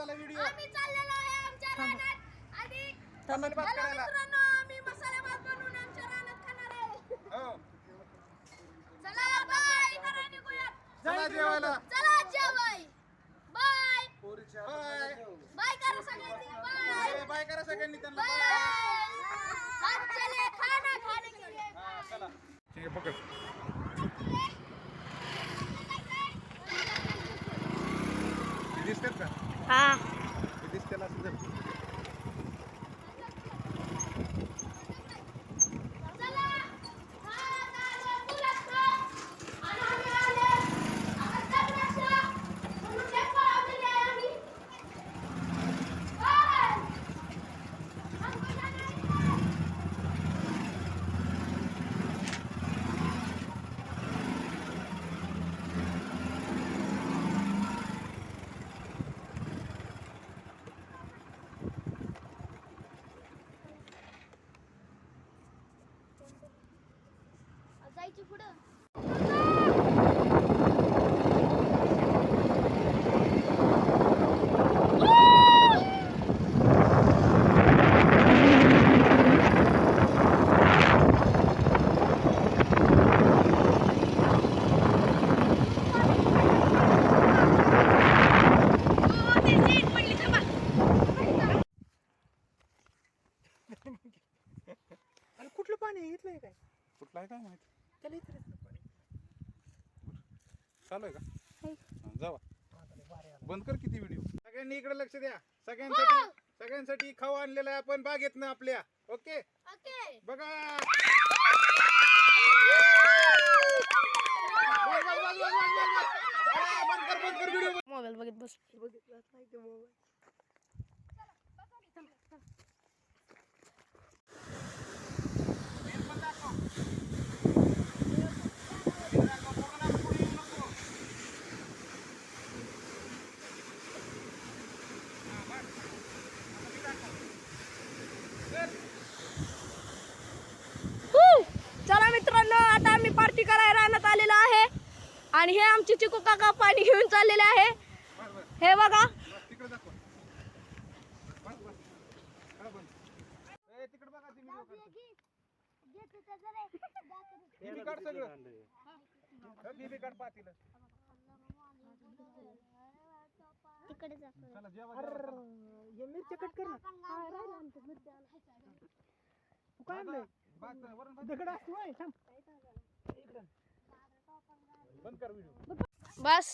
झाला व्हिडिओ आम्ही चाललेलो आहे आमच्या रानात. आणि मसाले भात हॅलो करायला. मित्रांनो आम्ही मसाले भात बनवून आमच्या रानात खाणार आहे. हो. चला बाय. घरा निघूयात चला जेवायला. चला जेवाय. बाय. बाय. बाय करा सगळ्यांनी. बाय. बाय. बाय करा सगळ्यांनी त्यांना. बाय. चले खाना खाने के लिए हा चला. ठीक आहे पकड हे दिसतात का? हा हे दिसतेला असं जर चला हा गावाला फुलं आणि आम्ही आले आता जगण्याचा म्हणून ते पळवलेले आहे आम्ही बाय आम्ही जाणार आहे. जायची पुढं. अरे कुठलं पाणी आहे? काय? कुठला आहे काय माहिती? त्याला चालू आहे का? हा, जावा. बंद कर किती व्हिडिओ सगळ्यांनी इकडे लक्ष द्या. सगळ्यांसाठी सगळ्यांसाठी खाऊ आणलेला आहे आपण. बागेतनं आपल्या. ओके? ओके. बघा. मोबाईल बघत बस बघितलंच नाही ते मोबाईल चला मित्रांनो आता आम्ही पार्टी करायला राहण्यात आलेलो आहे आणि हे आमचे चिकू काका पाणी घेऊन चाललेले आहे. हे बघा. तिकडे बंद कर व्हिडिओ बस.